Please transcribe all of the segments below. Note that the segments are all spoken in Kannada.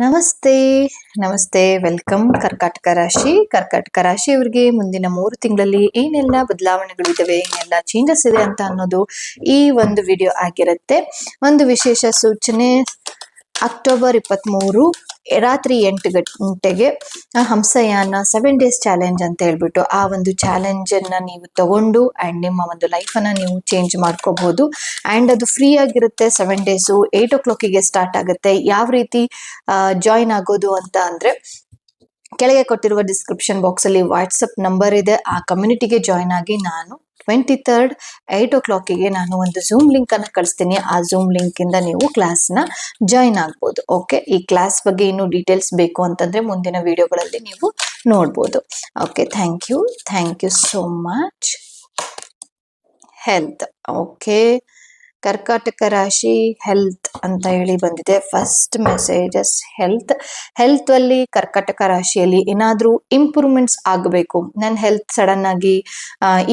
ನಮಸ್ತೆ ನಮಸ್ತೆ. ವೆಲ್ಕಮ್ ಕರ್ಕಾಟಕ ರಾಶಿ. ಕರ್ಕಾಟಕ ರಾಶಿಯವರಿಗೆ ಮುಂದಿನ ಮೂರು ತಿಂಗಳಲ್ಲಿ ಏನೆಲ್ಲ ಬದಲಾವಣೆಗಳು ಇದಾವೆ, ಏನೆಲ್ಲ ಚೇಂಜಸ್ ಇದೆ ಅಂತ ಅನ್ನೋದು ಈ ಒಂದು ವಿಡಿಯೋ ಆಗಿರುತ್ತೆ. ಒಂದು ವಿಶೇಷ ಸೂಚನೆ ಅಕ್ಟೋಬರ್ ಇಪ್ಪತ್ತ್ಮೂರು ರಾತ್ರಿ ಎಂಟು ಗಂಟೆಗೆ ಹಂಸಯಾನ ಸೆವೆನ್ ಡೇಸ್ ಚಾಲೆಂಜ್ ಅಂತ ಹೇಳ್ಬಿಟ್ಟು ಆ ಒಂದು ಚಾಲೆಂಜನ್ನು ನೀವು ತಗೊಂಡು ಆ್ಯಂಡ್ ನಿಮ್ಮ ಒಂದು ಲೈಫನ್ನು ನೀವು ಚೇಂಜ್ ಮಾಡ್ಕೋಬಹುದು ಆ್ಯಂಡ್ ಅದು ಫ್ರೀ ಆಗಿರುತ್ತೆ ಸೆವೆನ್ ಡೇಸು ಏಯ್ಟ್ ಓ ಕ್ಲಾಕಿಗೆ ಸ್ಟಾರ್ಟ್ ಆಗುತ್ತೆ. ಯಾವ ರೀತಿ ಜಾಯಿನ್ ಆಗೋದು ಅಂತ ಅಂದರೆ ಕೆಳಗೆ ಕೊಟ್ಟಿರುವ ಡಿಸ್ಕ್ರಿಪ್ಷನ್ ಬಾಕ್ಸಲ್ಲಿ ವಾಟ್ಸಪ್ ನಂಬರ್ ಇದೆ. ಆ ಕಮ್ಯುನಿಟಿಗೆ ಜಾಯ್ನ್ ಆಗಿ ನಾನು ಟ್ವೆಂಟಿ ತರ್ಡ್ ಏಟ್ ಓ ಕ್ಲಾಕಿಗೆ ನಾನು ಒಂದು ಝೂಮ್ ಲಿಂಕ್ ಅನ್ನು ಕಳಿಸ್ತೀನಿ. ಆ ಝೂಮ್ ಲಿಂಕ್ ಇಂದ ನೀವು ಕ್ಲಾಸ್ನ ಜಾಯ್ನ್ ಆಗ್ಬೋದು. ಓಕೆ ಈ ಕ್ಲಾಸ್ ಬಗ್ಗೆ ಇನ್ನೂ ಡೀಟೇಲ್ಸ್ ಬೇಕು ಅಂತಂದ್ರೆ ಮುಂದಿನ ವಿಡಿಯೋಗಳಲ್ಲಿ ನೀವು ನೋಡ್ಬೋದು. Okay thank you thank you so much health okay ಕರ್ಕಾಟಕ ರಾಶಿ ಹೆಲ್ತ್ ಅಂತ ಹೇಳಿ ಬಂದಿದೆ. ಫಸ್ಟ್ ಮೆಸೇಜಸ್ ಹೆಲ್ತ್ ಹೆಲ್ತ್ ಅಲ್ಲಿ ಕರ್ಕಾಟಕ ರಾಶಿಯಲ್ಲಿ ಏನಾದರೂ ಇಂಪ್ರೂವ್ಮೆಂಟ್ಸ್ ಆಗಬೇಕು. ನನ್ನ ಹೆಲ್ತ್ ಸಡನ್ ಆಗಿ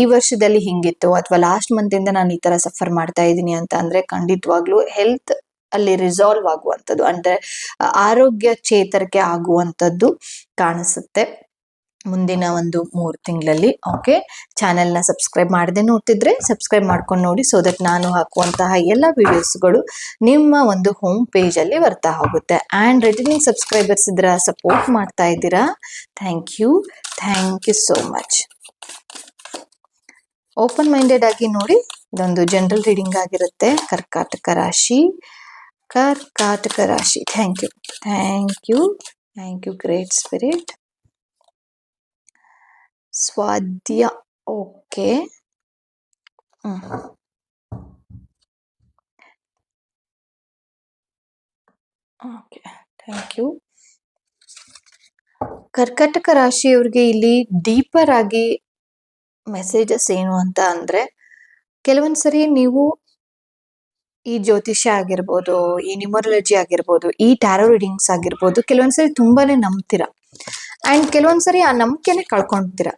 ಈ ವರ್ಷದಲ್ಲಿ ಹಿಂಗಿತ್ತು ಅಥವಾ ಲಾಸ್ಟ್ ಮಂತ್ ಇಂದ ನಾನು ಈ ತರ ಸಫರ್ ಮಾಡ್ತಾ ಇದ್ದೀನಿ ಅಂತ ಅಂದ್ರೆ ಖಂಡಿತವಾಗ್ಲೂ ಹೆಲ್ತ್ ಅಲ್ಲಿ ರಿಸಾಲ್ವ್ ಆಗುವಂಥದ್ದು. ಅಂದ್ರೆ ಆರೋಗ್ಯ ಚೇತರಿಕೆ ಆಗುವಂಥದ್ದು ಕಾಣಿಸುತ್ತೆ. ಮುಂದಿನ ಒಂದು ಮೂರು ತಿಂಗಳಲ್ಲಿ ಓಕೆ ಚಾನೆಲ್ನ ಸಬ್ಸ್ಕ್ರೈಬ್ ಮಾಡದೆ ನೋಡ್ತಿದ್ರೆ ಸಬ್ಸ್ಕ್ರೈಬ್ ಮಾಡ್ಕೊಂಡು ನೋಡಿ ಸೊ ದಟ್ ನಾನು ಹಾಕುವಂತಹ ಎಲ್ಲ ವಿಡಿಯೋಸ್ಗಳು ನಿಮ್ಮ ಒಂದು ಹೋಮ್ ಪೇಜಲ್ಲಿ ಬರ್ತಾ ಹೋಗುತ್ತೆ. ಆ್ಯಂಡ್ ರಿಟರ್ನಿಂಗ್ ಸಬ್ಸ್ಕ್ರೈಬರ್ಸ್ ಇದ್ರ ಸಪೋರ್ಟ್ ಮಾಡ್ತಾ ಇದ್ದೀರಾ? Thank you thank you so much open minded ಆಗಿ ನೋಡಿ, ಇದೊಂದು ಜನರಲ್ ರೀಡಿಂಗ್ ಆಗಿರುತ್ತೆ. ಕರ್ಕಾಟಕ ರಾಶಿ ಕರ್ಕಾಟಕ ರಾಶಿ. Thank you thank you thank you great spirit ಸ್ವಾದ್ಯ, okay. Okay, thank you. ಕರ್ಕಾಟಕ ರಾಶಿಯವ್ರಿಗೆ ಇಲ್ಲಿ ಡೀಪರ್ ಆಗಿ ಮೆಸೇಜಸ್ ಏನು ಅಂತ ಅಂದ್ರೆ ಕೆಲವೊಂದ್ಸರಿ ನೀವು ಈ ಜ್ಯೋತಿಷ್ಯ ಆಗಿರ್ಬೋದು, ಈ ನ್ಯೂಮರಾಲಜಿ ಆಗಿರ್ಬೋದು, ಈ ಟ್ಯಾರೋ ರೀಡಿಂಗ್ಸ್ ಆಗಿರ್ಬೋದು ಕೆಲವೊಂದ್ಸರಿ ತುಂಬಾನೇ ನಂಬ್ತೀರಾ. ಅಂಡ್ ಕೆಲವೊಂದ್ಸರಿ ಆ ನಂಬಿಕೆನೆ ಕಳ್ಕೊಂತೀರಾ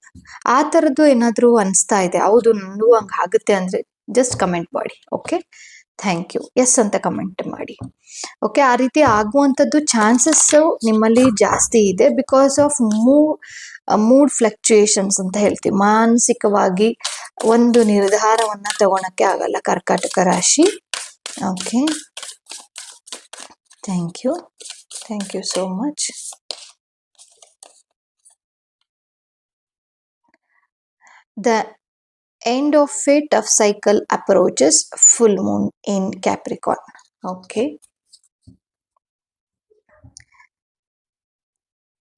ಆ ಥರದ್ದು ಏನಾದರೂ ಅನಿಸ್ತಾ ಇದೆ, ಹೌದು ನನಗೂ ಹಂಗೆ ಆಗುತ್ತೆ ಅಂದ್ರೆ ಜಸ್ಟ್ ಕಮೆಂಟ್ ಮಾಡಿ ಓಕೆ ಥ್ಯಾಂಕ್ ಯು ಎಸ್ ಅಂತ ಕಮೆಂಟ್ ಮಾಡಿ. ಓಕೆ ಆ ರೀತಿ ಆಗುವಂಥದ್ದು ಚಾನ್ಸಸ್ ನಿಮ್ಮಲ್ಲಿ ಜಾಸ್ತಿ ಇದೆ ಬಿಕಾಸ್ ಆಫ್ ಮೂ ಮೂಡ್ ಫ್ಲಕ್ಚುಯೇಷನ್ಸ್ ಅಂತ ಹೇಳ್ತೀವಿ. ಮಾನಸಿಕವಾಗಿ ಒಂದು ನಿರ್ಧಾರವನ್ನ ತಗೊಳಕ್ಕೆ ಆಗಲ್ಲ ಕರ್ಕಾಟಕ ರಾಶಿ. Okay thank you thank you so much the end of fate of cycle approaches full moon in capricorn. Okay.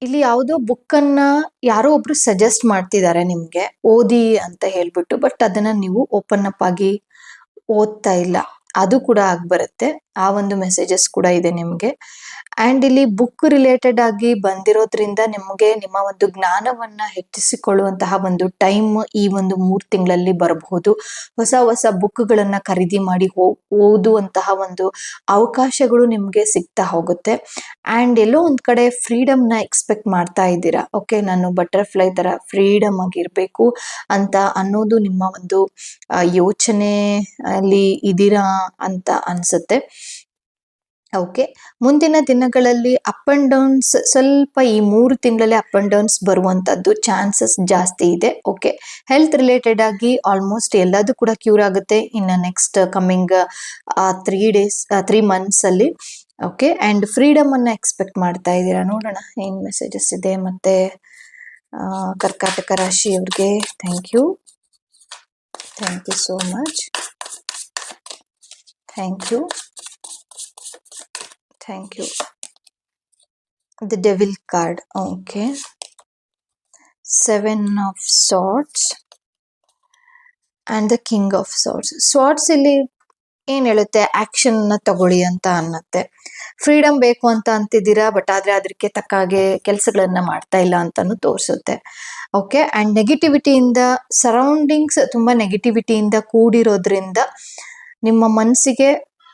ಇಲ್ಲಿ ಯಾವುದೋ ಬುಕ್ ಅನ್ನ ಯಾರೋ ಒಬ್ರು ಸಜೆಸ್ಟ್ ಮಾಡ್ತಿದ್ದಾರೆ ನಿಮ್ಗೆ, ಓದಿ ಅಂತ ಹೇಳ್ಬಿಟ್ಟು ಬಟ್ ಅದನ್ನ ನೀವು ಓಪನ್ ಅಪ್ ಆಗಿ ಓದ್ತಾ ಇಲ್ಲ. ಅದು ಕೂಡ ಆಗ್ಬರುತ್ತೆ. ಆ ಒಂದು ಮೆಸೇಜಸ್ ಕೂಡ ಇದೆ ನಿಮ್ಗೆ. ಅಂಡ್ ಇಲ್ಲಿ ಬುಕ್ ರಿಲೇಟೆಡ್ ಆಗಿ ಬಂದಿರೋದ್ರಿಂದ ನಿಮಗೆ ನಿಮ್ಮ ಒಂದು ಜ್ಞಾನವನ್ನ ಹೆಚ್ಚಿಸಿಕೊಳ್ಳುವಂತಹ ಒಂದು ಟೈಮ್ ಈ ಒಂದು ಮೂರ್ ತಿಂಗಳಲ್ಲಿ ಬರಬಹುದು. ಹೊಸ ಹೊಸ ಬುಕ್ಗಳನ್ನ ಖರೀದಿ ಮಾಡಿ ಓದುವಂತಹ ಒಂದು ಅವಕಾಶಗಳು ನಿಮ್ಗೆ ಸಿಗ್ತಾ ಹೋಗುತ್ತೆ. ಅಂಡ್ ಎಲ್ಲೋ ಒಂದ್ ಕಡೆ ಫ್ರೀಡಮ್ನ ಎಕ್ಸ್ಪೆಕ್ಟ್ ಮಾಡ್ತಾ ಇದ್ದೀರಾ? ಓಕೆ ನಾನು ಬಟರ್ಫ್ಲೈ ತರ ಫ್ರೀಡಮ್ ಆಗಿರ್ಬೇಕು ಅಂತ ಅನ್ನೋದು ನಿಮ್ಮ ಒಂದು ಯೋಚನೆ ಅಲ್ಲಿ ಇದೀರಾ ಅಂತ ಅನ್ಸುತ್ತೆ. ಓಕೆ ಮುಂದಿನ ದಿನಗಳಲ್ಲಿ ಅಪ್ ಅಂಡ್ ಡೌನ್ಸ್ ಸ್ವಲ್ಪ ಈ ಮೂರು ತಿಂಗಳಲ್ಲಿ ಅಪ್ ಅಂಡ್ ಡೌನ್ಸ್ ಬರುವಂತದ್ದು ಚಾನ್ಸಸ್ ಜಾಸ್ತಿ ಇದೆ. ಓಕೆ ಹೆಲ್ತ್ ರಿಲೇಟೆಡ್ ಆಗಿ ಆಲ್ಮೋಸ್ಟ್ ಎಲ್ಲದೂ ಕೂಡ ಕ್ಯೂರ್ ಆಗುತ್ತೆ ಇನ್ನು next coming three days three months ಅಲ್ಲಿ. ಓಕೆ ಅಂಡ್ ಫ್ರೀಡಮ್ ಅನ್ನ ಎಕ್ಸ್ಪೆಕ್ಟ್ ಮಾಡ್ತಾ ಇದ್ದೀರಾ? ನೋಡೋಣ. ಏನ್ ಮೆಸೇಜಸ್ ಇದೆ ಮತ್ತೆ ಕರ್ಕಾಟಕ ರಾಶಿಯವ್ರಿಗೆ. Thank you thank you so much thank you thank you the devil card okay seven of swords and the king of swords swords ಇಲ್ಲಿ ಏನು ಹೇಳುತ್ತೆ? ಆಕ್ಷನ್ನ ತಗೊಳ್ಳಿ ಅಂತ ಅನ್ನತ್ತೆ. ಫ್ರೀಡಮ್ ಬೇಕು ಅಂತ ಅಂತಿದ್ದೀರಾ? ಬಟ್ ಆದ್ರೆ ಅದಕ್ಕೆ ತಕ್ಕ ಹಾಗೆ ಕೆಲಸಗಳನ್ನು ಮಾಡ್ತಾ ಇಲ್ಲ ಅಂತಾನು ತೋರಿಸುತ್ತೆ. ಓಕೆ ಅಂಡ್ ನೆಗೆಟಿವಿಟಿಯಿಂದ ಸರೌಂಡಿಂಗ್ಸ್ ತುಂಬಾ ನೆಗೆಟಿವಿಟಿಯಿಂದ ಕೂಡಿರೋದ್ರಿಂದ ನಿಮ್ಮ ಮನಸ್ಸಿಗೆ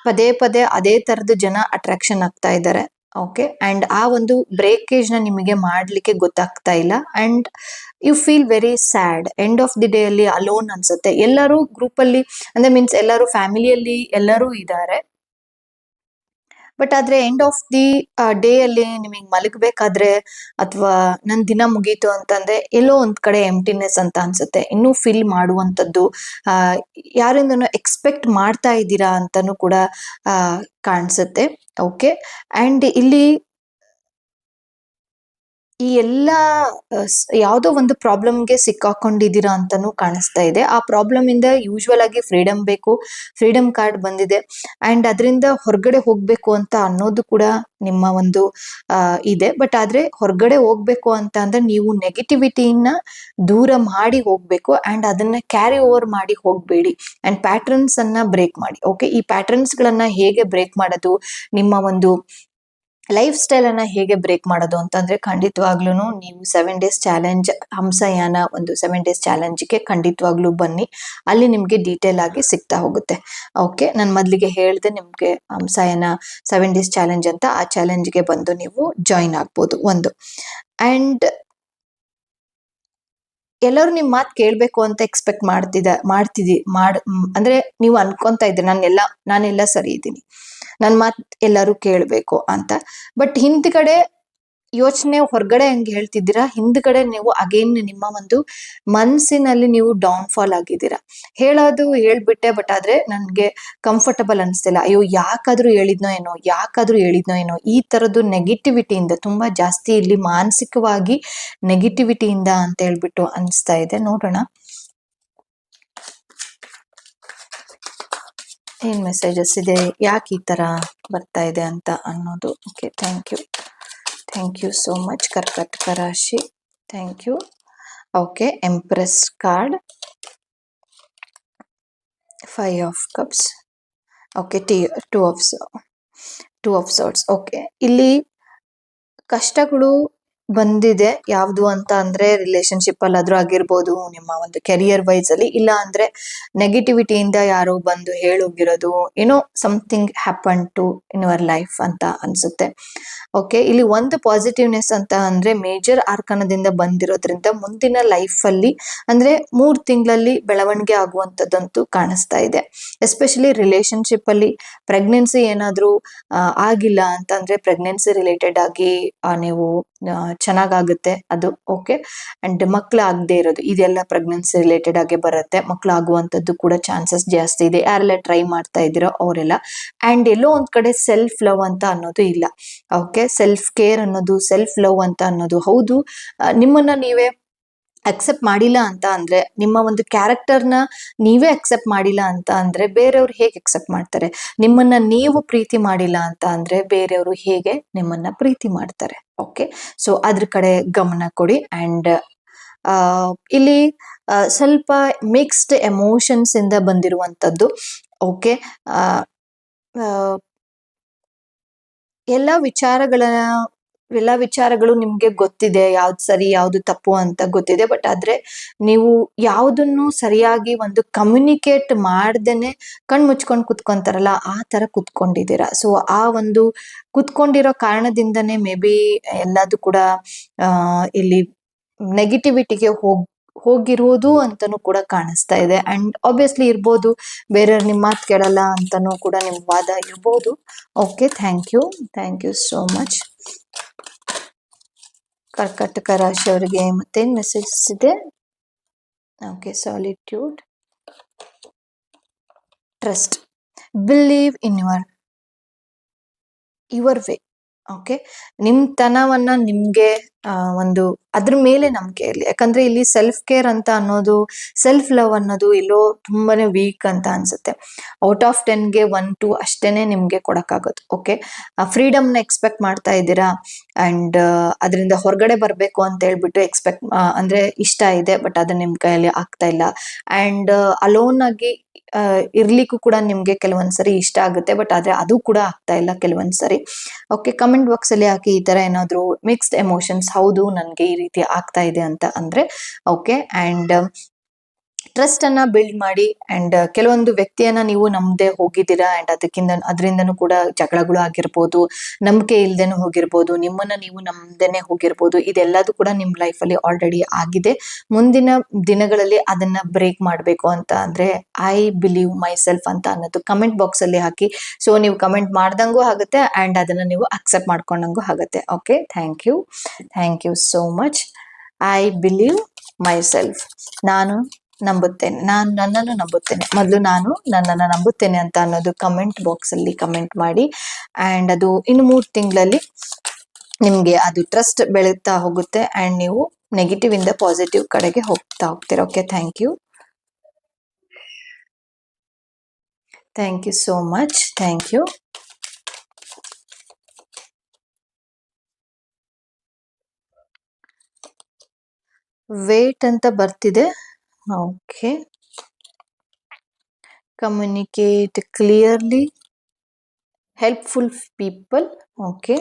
ಪದೇ ಪದೇ ಅದೇ ತರದ ಜನ ಅಟ್ರಾಕ್ಷನ್ ಆಗ್ತಾ ಇದ್ದಾರೆ. ಓಕೆ ಅಂಡ್ ಆ ಒಂದು ಬ್ರೇಕೇಜ್ನ ನಿಮಗೆ ಮಾಡ್ಲಿಕ್ಕೆ ಗೊತ್ತಾಗ್ತಾ ಇಲ್ಲ. And you feel very sad end of the day ಅಲ್ಲಿ ಅಲೋನ್ ಅನ್ಸುತ್ತೆ. ಎಲ್ಲರೂ ಗ್ರೂಪ್ ಅಲ್ಲಿ, ಅಂದ್ರೆ ಮೀನ್ಸ್ ಎಲ್ಲರೂ ಫ್ಯಾಮಿಲಿಯಲ್ಲಿ ಎಲ್ಲರೂ ಇದ್ದಾರೆ. ಬಟ್ ಆದ್ರೆ ಎಂಡ್ ಆಫ್ ದಿ ಡೇ ಅಲ್ಲಿ ನಿಮಗೆ ಮಲಗಬೇಕಾದ್ರೆ ಅಥವಾ ನನ್ನ ದಿನ ಮುಗೀತು ಅಂತಂದ್ರೆ ಎಲ್ಲೋ ಒಂದ್ ಕಡೆ ಎಂಟಿನೆಸ್ ಅಂತ ಅನ್ಸುತ್ತೆ. ಇನ್ನೂ ಫಿಲ್ ಮಾಡುವಂತದ್ದು ಆ, ಯಾರಿಂದನೂ ಎಕ್ಸ್ಪೆಕ್ಟ್ ಮಾಡ್ತಾ ಇದ್ದೀರಾ ಅಂತಾನು ಕೂಡ ಕಾಣಿಸುತ್ತೆ. ಓಕೆ ಅಂಡ್ ಇಲ್ಲಿ ಈ ಎಲ್ಲ ಯಾವುದೋ ಒಂದು ಪ್ರಾಬ್ಲಮ್ಗೆ ಸಿಕ್ಕಾಕೊಂಡಿದ್ದೀರಾ ಅಂತಾನು ಕಾಣಿಸ್ತಾ ಇದೆ. ಆ ಪ್ರಾಬ್ಲಮ್ ಇಂದ ಯೂಶುವಲ್ ಆಗಿ ಫ್ರೀಡಮ್ ಬೇಕು ಫ್ರೀಡಮ್ ಕಾರ್ಡ್ ಬಂದಿದೆ. ಅಂಡ್ ಅದರಿಂದ ಹೊರಗಡೆ ಹೋಗ್ಬೇಕು ಅಂತ ಅನ್ನೋದು ಕೂಡ ನಿಮ್ಮ ಒಂದು ಇದೆ. ಬಟ್ ಆದ್ರೆ ಹೊರಗಡೆ ಹೋಗ್ಬೇಕು ಅಂತ ಅಂದ್ರೆ ನೀವು ನೆಗೆಟಿವಿಟಿನ ದೂರ ಮಾಡಿ ಹೋಗ್ಬೇಕು. ಅಂಡ್ ಅದನ್ನ ಕ್ಯಾರಿ ಓವರ್ ಮಾಡಿ ಹೋಗ್ಬೇಡಿ. ಅಂಡ್ ಪ್ಯಾಟರ್ನ್ಸ್ ಅನ್ನ ಬ್ರೇಕ್ ಮಾಡಿ. ಓಕೆ ಈ ಪ್ಯಾಟರ್ನ್ಸ್ ಗಳನ್ನ ಹೇಗೆ ಬ್ರೇಕ್ ಮಾಡೋದು? ನಿಮ್ಮ ಒಂದು ಲೈಫ್ ಸ್ಟೈಲ್ ಅನ್ನ ಹೇಗೆ ಬ್ರೇಕ್ ಮಾಡೋದು ಅಂತಂದ್ರೆ ಖಂಡಿತವಾಗ್ಲೂ ನೀವು ಸೆವೆನ್ ಡೇಸ್ ಚಾಲೆಂಜ್ ಹಂಸಯಾನ ಒಂದು ಸೆವೆನ್ ಡೇಸ್ ಚಾಲೆಂಜ್ಗೆ ಖಂಡಿತವಾಗ್ಲೂ ಬನ್ನಿ. ಅಲ್ಲಿ ನಿಮಗೆ ಡೀಟೇಲ್ ಆಗಿ ಸಿಗ್ತಾ ಹೋಗುತ್ತೆ. ಓಕೆ ನಾನು ಮೊದಲಿಗೆ ಹೇಳಿದೆ ನಿಮಗೆ ಹಂಸಯಾನ ಸೆವೆನ್ ಡೇಸ್ ಚಾಲೆಂಜ್ ಅಂತ ಆ ಚಾಲೆಂಜ್ಗೆ ಬಂದು ನೀವು ಜಾಯಿನ್ ಆಗ್ಬೋದು ಒಂದು. ಅಂಡ್ ಎಲ್ಲರೂ ನಿಮ್ಮ ಮಾತು ಕೇಳಬೇಕು ಅಂತ ಎಕ್ಸ್ಪೆಕ್ಟ್ ಮಾಡ್ತಿದ್ದ ಮಾಡ್ತಿದಿ, ಮಾಡ್ ಅಂದರೆ ಅಂದ್ರೆ ನೀವು ಅನ್ಕೊಂತ ಇದ್ದೀರಿ, ನಾನೆಲ್ಲ ನಾನೆಲ್ಲ ಸರಿ ಇದ್ದೀನಿ. ನನ್ ಮಾತ್ ಎಲ್ಲರೂ ಕೇಳಬೇಕು ಅಂತ. ಬಟ್ ಹಿಂದ್ಗಡೆ ಯೋಚನೆ ಹೊರಗಡೆ ಹಂಗೆ ಹೇಳ್ತಿದ್ದೀರಾ? ಹಿಂದ್ಗಡೆ ನೀವು ಅಗೇನ್ ನಿಮ್ಮ ಒಂದು ಮನಸ್ಸಿನಲ್ಲಿ ನೀವು ಡೌನ್ ಫಾಲ್ ಆಗಿದ್ದೀರಾ? ಹೇಳೋದು ಹೇಳ್ಬಿಟ್ಟೆ ಬಟ್ ಆದ್ರೆ ನನ್ಗೆ ಕಂಫರ್ಟಬಲ್ ಅನ್ಸ್ತಿಲ್ಲ. ಅಯ್ಯೋ, ಯಾಕಾದ್ರೂ ಹೇಳಿದ್ನೋ ಏನೋ, ಯಾಕಾದ್ರೂ ಹೇಳಿದ್ನೋ ಏನೋ, ಈ ತರದ್ದು ನೆಗೆಟಿವಿಟಿಯಿಂದ ತುಂಬಾ ಜಾಸ್ತಿ ಇಲ್ಲಿ ಮಾನಸಿಕವಾಗಿ ನೆಗೆಟಿವಿಟಿಯಿಂದ ಅಂತ ಹೇಳ್ಬಿಟ್ಟು ಅನಿಸ್ತಾ ಇದೆ. ನೋಡೋಣ. ಏನ್ ಮೆಸೇಜಸ್ ಇದೆ ಯಾಕೆ ಈ ತರ ಬರ್ತಾ ಇದೆ ಅಂತ ಅನ್ನೋದು. Okay thank you thank you so much ಕರ್ಕಟಕ ರಾಶಿ. Thank you okay empress card five of cups okay T two of two of swords okay ಇಲ್ಲಿ ಕಷ್ಟಗಳು ಬಂದಿದೆ. ಯಾವ್ದು ಅಂತ ಅಂದ್ರೆ ರಿಲೇಶನ್ಶಿಪ್ ಅಲ್ಲಾದ್ರೂ ಆಗಿರ್ಬೋದು, ನಿಮ್ಮ ಒಂದು ಕೆರಿಯರ್ ವೈಸ್ ಅಲ್ಲಿ. ಇಲ್ಲ ಅಂದ್ರೆ ನೆಗೆಟಿವಿಟಿಯಿಂದ ಯಾರೋ ಬಂದು ಹೇಳೋಗಿರೋದು, ಏನೋ something happen to in your life ಅಂತ ಅನ್ಸುತ್ತೆ. ಓಕೆ ಇಲ್ಲಿ ಒಂದು ಪಾಸಿಟಿವ್ನೆಸ್ ಅಂತ ಅಂದ್ರೆ ಮೇಜರ್ ಆರ್ಕನದಿಂದ ಬಂದಿರೋದ್ರಿಂದ ಮುಂದಿನ ಲೈಫ್ ಅಲ್ಲಿ ಅಂದ್ರೆ ಮೂರ್ ತಿಂಗಳಲ್ಲಿ ಬೆಳವಣಿಗೆ ಆಗುವಂತದ್ದಂತೂ ಕಾಣಿಸ್ತಾ ಇದೆ. ಎಸ್ಪೆಷಲಿ ರಿಲೇಶನ್ಶಿಪ್ ಅಲ್ಲಿ ಪ್ರೆಗ್ನೆನ್ಸಿ ಏನಾದ್ರೂ ಆಗಿಲ್ಲ ಅಂತ ಅಂದ್ರೆ ಪ್ರೆಗ್ನೆನ್ಸಿ ರಿಲೇಟೆಡ್ ಆಗಿ ನೀವು ಚೆನ್ನಾಗಾಗುತ್ತೆ ಅದು ಓಕೆ ಅಂಡ್ ಆಗದೆ ಇರೋದು, ಇದೆಲ್ಲ ಪ್ರೆಗ್ನೆನ್ಸಿ ರಿಲೇಟೆಡ್ ಆಗಿ ಬರುತ್ತೆ. ಆಗುವಂತದ್ದು ಕೂಡ ಚಾನ್ಸಸ್ ಜಾಸ್ತಿ ಇದೆ. ಯಾರೆಲ್ಲ ಟ್ರೈ ಮಾಡ್ತಾ ಇದ್ದೀರೋ ಅವರೆಲ್ಲ. ಅಂಡ್ ಎಲ್ಲೋ ಒಂದ್ ಕಡೆ ಸೆಲ್ಫ್ ಲವ್ ಅಂತ ಅನ್ನೋದು ಇಲ್ಲ ಓಕೆ ಸೆಲ್ಫ್ ಕೇರ್ ಅನ್ನೋದು ಸೆಲ್ಫ್ ಲವ್ ಅಂತ ಅನ್ನೋದು ಹೌದು. ನಿಮ್ಮನ್ನ ನೀವೇ ಅಕ್ಸೆಪ್ಟ್ ಮಾಡಿಲ್ಲ ಅಂತ ಅಂದ್ರೆ, ನಿಮ್ಮ ಒಂದು ಕ್ಯಾರೆಕ್ಟರ್ನ ನೀವೇ ಅಕ್ಸೆಪ್ಟ್ ಮಾಡಿಲ್ಲ ಅಂತ ಅಂದ್ರೆ ಬೇರೆಯವ್ರು ಹೇಗೆ ಅಕ್ಸೆಪ್ಟ್ ಮಾಡ್ತಾರೆ? ನಿಮ್ಮನ್ನ ನೀವು ಪ್ರೀತಿ ಮಾಡಿಲ್ಲ ಅಂತ ಅಂದ್ರೆ ಬೇರೆಯವರು ಹೇಗೆ ನಿಮ್ಮನ್ನ ಪ್ರೀತಿ ಮಾಡ್ತಾರೆ? ಓಕೆ ಸೊ ಅದ್ರ ಕಡೆ ಗಮನ ಕೊಡಿ ಅಂಡ್ ಇಲ್ಲಿ ಸ್ವಲ್ಪ ಮಿಕ್ಸ್ಡ್ ಎಮೋಷನ್ಸ್ ಇಂದ ಬಂದಿರುವಂತದ್ದು. ಓಕೆ ಎಲ್ಲ ವಿಚಾರಗಳ ಎಲ್ಲ ವಿಚಾರಗಳು ನಿಮ್ಗೆ ಗೊತ್ತಿದೆ, ಯಾವ್ದು ಸರಿ, ಯಾವ್ದು ತಪ್ಪು ಅಂತ ಗೊತ್ತಿದೆ. ಬಟ್ ಆದ್ರೆ ನೀವು ಯಾವ್ದನ್ನು ಸರಿಯಾಗಿ ಒಂದು ಕಮ್ಯುನಿಕೇಟ್ ಮಾಡ್ದೇನೆ ಕಣ್ಣು ಮುಚ್ಕೊಂಡ್ ಕುತ್ಕೊಂತಾರಲ್ಲ, ಆ ತರ ಕುತ್ಕೊಂಡಿದ್ದೀರಾ? ಸೊ ಆ ಒಂದು ಕುತ್ಕೊಂಡಿರೋ ಕಾರಣದಿಂದನೇ ಮೇ ಬಿ ಎಲ್ಲದು ಕೂಡ ಇಲ್ಲಿ ನೆಗೆಟಿವಿಟಿಗೆ ಹೋಗ್ ಹೋಗಿರುವುದು ಅಂತಾನೂ ಕೂಡ ಕಾಣಿಸ್ತಾ ಇದೆ. ಅಂಡ್ ಆಬ್ವಿಯಸ್ಲಿ ಇರ್ಬೋದು, ಬೇರೆಯವ್ರು ನಿಮ್ಮ ಮಾತು ಕೇಳಲ್ಲ ಅಂತನೂ ಕೂಡ ನಿಮ್ಮ ವಾದ ಇರ್ಬೋದು. Okay thank you thank you so much ಕರ್ಕಟಕ ರಾಶಿಯವರಿಗೆ ಮತ್ತೆ ಮೆಸೇಜಸ್ ಇದೆ okay solitude trust believe in your your way okay ನಿಮ್ ತನವನ್ನ ನಿಮ್ಗೆ ಒಂದು ಅದ್ರ ಮೇಲೆ ನಂಬಿಕೆ ಇರಲಿ. ಯಾಕಂದ್ರೆ ಇಲ್ಲಿ ಸೆಲ್ಫ್ ಕೇರ್ ಅಂತ ಅನ್ನೋದು ಸೆಲ್ಫ್ ಲವ್ ಅನ್ನೋದು ಎಲ್ಲೋ ತುಂಬಾನೇ ವೀಕ್ ಅಂತ ಅನ್ಸುತ್ತೆ. ಔಟ್ ಆಫ್ ಟೆನ್ಗೆ ಒನ್ ಟು ಅಷ್ಟೇನೆ ನಿಮ್ಗೆ ಕೊಡಕ್ಕಾಗೋದು ಓಕೆ ಫ್ರೀಡಮ್ನ ಎಕ್ಸ್ಪೆಕ್ಟ್ ಮಾಡ್ತಾ ಇದ್ದೀರಾ? ಅಂಡ್ ಅದರಿಂದ ಹೊರಗಡೆ ಬರಬೇಕು ಅಂತ ಹೇಳ್ಬಿಟ್ಟು ಎಕ್ಸ್ಪೆಕ್ಟ್ ಅಂದ್ರೆ ಇಷ್ಟ ಇದೆ ಬಟ್ ಅದು ನಿಮ್ ಕೈಯಲ್ಲಿ ಆಗ್ತಾ ಇಲ್ಲ. ಅಂಡ್ ಅಲೋನ್ ಆಗಿ ಇರ್ಲಿಕ್ಕೂ ಕೂಡ ನಿಮ್ಗೆ ಕೆಲವೊಂದ್ಸರಿ ಇಷ್ಟ ಆಗುತ್ತೆ ಬಟ್ ಆದ್ರೆ ಅದು ಕೂಡ ಆಗ್ತಾ ಇಲ್ಲ ಕೆಲವೊಂದ್ಸರಿ ಓಕೆ ಕಮೆಂಟ್ ಬಾಕ್ಸ್ ಅಲ್ಲಿ ಹಾಕಿ ಈ ತರ ಏನಾದ್ರು ಮಿಕ್ಸ್ಡ್ ಎಮೋಷನ್ಸ್ ಹೌದು ನನಗೆ ಈ ರೀತಿ ಆಗ್ತಾ ಇದೆ ಅಂತ ಅಂದ್ರೆ ಓಕೆ ಅಂಡ್ ಟ್ರಸ್ಟ್ ಅನ್ನ ಬಿಲ್ಡ್ ಮಾಡಿ ಅಂಡ್ ಕೆಲವೊಂದು ವ್ಯಕ್ತಿಯನ್ನ ನೀವು ನಮ್ದೇ ಹೋಗಿದ್ದೀರಾ ಅಂಡ್ ಅದಕ್ಕಿಂತ ಅದರಿಂದನು ಕೂಡ ಜಗಳಗಳು ಆಗಿರ್ಬೋದು, ನಂಬಿಕೆ ಇಲ್ದೇನು ಹೋಗಿರ್ಬೋದು, ನಿಮ್ಮನ್ನ ನೀವು ನಮ್ದೇನೆ ಹೋಗಿರ್ಬೋದು, ಇದೆಲ್ಲದೂ ಕೂಡ ನಿಮ್ ಲೈಫ್ ಅಲ್ಲಿ ಆಲ್ರೆಡಿ ಆಗಿದೆ. ಮುಂದಿನ ದಿನಗಳಲ್ಲಿ ಅದನ್ನ ಬ್ರೇಕ್ ಮಾಡಬೇಕು ಅಂತ ಅಂದ್ರೆ ಐ ಬಿಲೀವ್ ಮೈ ಸೆಲ್ಫ್ ಅಂತ ಅನ್ನೋದು ಕಮೆಂಟ್ ಬಾಕ್ಸ್ ಅಲ್ಲಿ ಹಾಕಿ. ಸೊ ನೀವು ಕಮೆಂಟ್ ಮಾಡ್ದಂಗೂ ಆಗುತ್ತೆ ಅಂಡ್ ಅದನ್ನ ನೀವು ಅಕ್ಸೆಪ್ಟ್ ಮಾಡ್ಕೊಂಡಂಗೂ ಆಗುತ್ತೆ. Okay thank you thank you so much I believe myself ನಾನು ನಂಬುತ್ತೇನೆ. ನಾನು ನನ್ನನ್ನು ನಂಬುತ್ತೇನೆ. ಮೊದಲು ನಾನು ನನ್ನನ್ನು ನಂಬುತ್ತೇನೆ ಅಂತ ಅನ್ನೋದು ಕಮೆಂಟ್ ಬಾಕ್ಸ್ ಅಲ್ಲಿ ಕಮೆಂಟ್ ಮಾಡಿ. ಅಂಡ್ ಅದು ಇನ್ನು ಮೂರು ತಿಂಗಳಲ್ಲಿ ನಿಮಗೆ ಅದು ಟ್ರಸ್ಟ್ ಬೆಳೀತಾ ಹೋಗುತ್ತೆ. ಅಂಡ್ ನೀವು ನೆಗೆಟಿವ್ ಇಂದ ಪಾಸಿಟಿವ್ ಕಡೆಗೆ ಹೋಗ್ತಾ ಹೋಗ್ತೀರಾ. Okay thank you thank you so much thank you wait ಅಂತ ಬರ್ತಿದೆ. Okay communicate clearly helpful people okay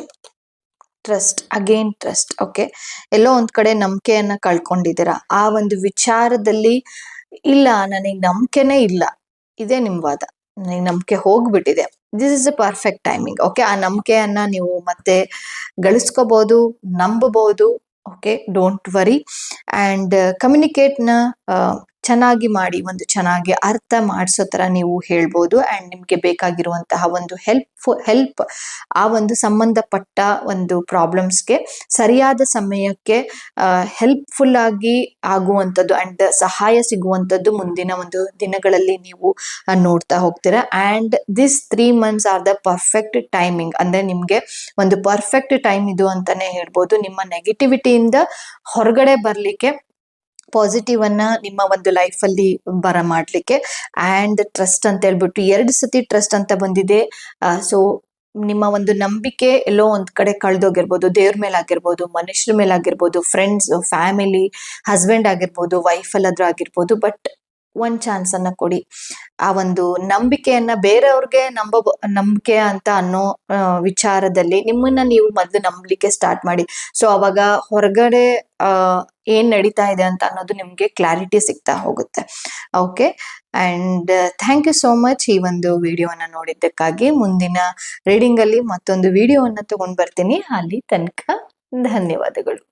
trust again trust okay ಎಲ್ಲೋ ಒಂದು ಕಡೆ ನಂಬಿಕೆಯನ್ನ ಕಳ್ಕೊಂಡಿದ್ದೀರಾ? ಆ ಒಂದು ವಿಚಾರದಲ್ಲಿ ಇಲ್ಲ. ನನಗೆ ನಂಬಿಕೆನೇ ಇಲ್ಲ. ಇದೇ ನಿಮ್ಮ ವಾದ. ನನಗೆ ನಂಬಿಕೆ ಹೋಗ್ಬಿಟ್ಟಿದೆ. This is a perfect timing okay ಆ ನಂಬಿಕೆಯನ್ನ ನೀವು ಮತ್ತೆ ಗಳಿಸ್ಕೋಬಹುದು ನಂಬಬಹುದು okay don't worry. And uh, communicate na uh, ಚೆನ್ನಾಗಿ ಮಾಡಿ, ಒಂದು ಚೆನ್ನಾಗಿ ಅರ್ಥ ಮಾಡಿಸೋ ತರ ನೀವು ಹೇಳ್ಬೋದು. ಅಂಡ್ ನಿಮ್ಗೆ ಬೇಕಾಗಿರುವಂತಹ ಒಂದು ಹೆಲ್ಪ್ ಹೆಲ್ಪ್ ಆ ಒಂದು ಸಂಬಂಧಪಟ್ಟ ಒಂದು ಪ್ರಾಬ್ಲಮ್ಸ್ಗೆ ಸರಿಯಾದ ಸಮಯಕ್ಕೆ ಹೆಲ್ಪ್ಫುಲ್ ಆಗಿ ಆಗುವಂಥದ್ದು ಅಂಡ್ ಸಹಾಯ ಸಿಗುವಂಥದ್ದು ಮುಂದಿನ ಒಂದು ದಿನಗಳಲ್ಲಿ ನೀವು ನೋಡ್ತಾ ಹೋಗ್ತೀರಾ. And this three months are the perfect timing ಅಂದ್ರೆ ನಿಮಗೆ ಒಂದು ಪರ್ಫೆಕ್ಟ್ ಟೈಮ್ ಇದು ಅಂತಾನೆ ಹೇಳ್ಬೋದು. ನಿಮ್ಮ ನೆಗೆಟಿವಿಟಿಯಿಂದ ಹೊರಗಡೆ ಬರ್ಲಿಕ್ಕೆ ಪಾಸಿಟಿವ್ ಅನ್ನ ನಿಮ್ಮ ಒಂದು ಲೈಫ್ ಅಲ್ಲಿ ಬರ ಮಾಡ್ಲಿಕ್ಕೆ ಅಂಡ್ ಟ್ರಸ್ಟ್ ಅಂತ ಹೇಳ್ಬಿಟ್ಟು ಎರಡು ಸತಿ ಟ್ರಸ್ಟ್ ಅಂತ ಬಂದಿದೆ ಸೊ ನಿಮ್ಮ ಒಂದು ನಂಬಿಕೆ ಎಲ್ಲೋ ಒಂದ್ ಕಡೆ ಕಳ್ದೋಗಿರ್ಬೋದು ದೇವ್ರ ಮೇಲೆ ಆಗಿರ್ಬೋದು ಮನುಷ್ಯರ ಮೇಲೆ ಆಗಿರ್ಬೋದು ಫ್ರೆಂಡ್ಸ್ ಫ್ಯಾಮಿಲಿ ಹಸ್ಬೆಂಡ್ ಆಗಿರ್ಬೋದು ವೈಫ್ ಅಲ್ಲಾದ್ರೂ ಆಗಿರ್ಬೋದು ಬಟ್ ಒಂದ್ ಚಾನ್ಸ್ ಅನ್ನ ಕೊಡಿ ಆ ಒಂದು ನಂಬಿಕೆಯನ್ನ ಬೇರೆಯವ್ರಿಗೆ ನಂಬ ನಂಬಿಕೆ ಅಂತ ಅನ್ನೋ ವಿಚಾರದಲ್ಲಿ ನಿಮ್ಮನ್ನ ನೀವು ಮೊದಲು ನಂಬಲಿಕ್ಕೆ ಸ್ಟಾರ್ಟ್ ಮಾಡಿ ಸೊ ಅವಾಗ ಹೊರಗಡೆ ಏನ್ ನಡೀತಾ ಇದೆ ಅಂತ ಅನ್ನೋದು ನಿಮ್ಗೆ ಕ್ಲಾರಿಟಿ ಸಿಗ್ತಾ ಹೋಗುತ್ತೆ. Okay and thank you so much ಈ ಒಂದು ವಿಡಿಯೋವನ್ನ ನೋಡಿದ್ದಕ್ಕಾಗಿ. ಮುಂದಿನ ರೀಡಿಂಗ್ ಅಲ್ಲಿ ಮತ್ತೊಂದು ವಿಡಿಯೋವನ್ನ ತಗೊಂಡ್ ಬರ್ತೀನಿ. ಅಲ್ಲಿ ತನಕ ಧನ್ಯವಾದಗಳು.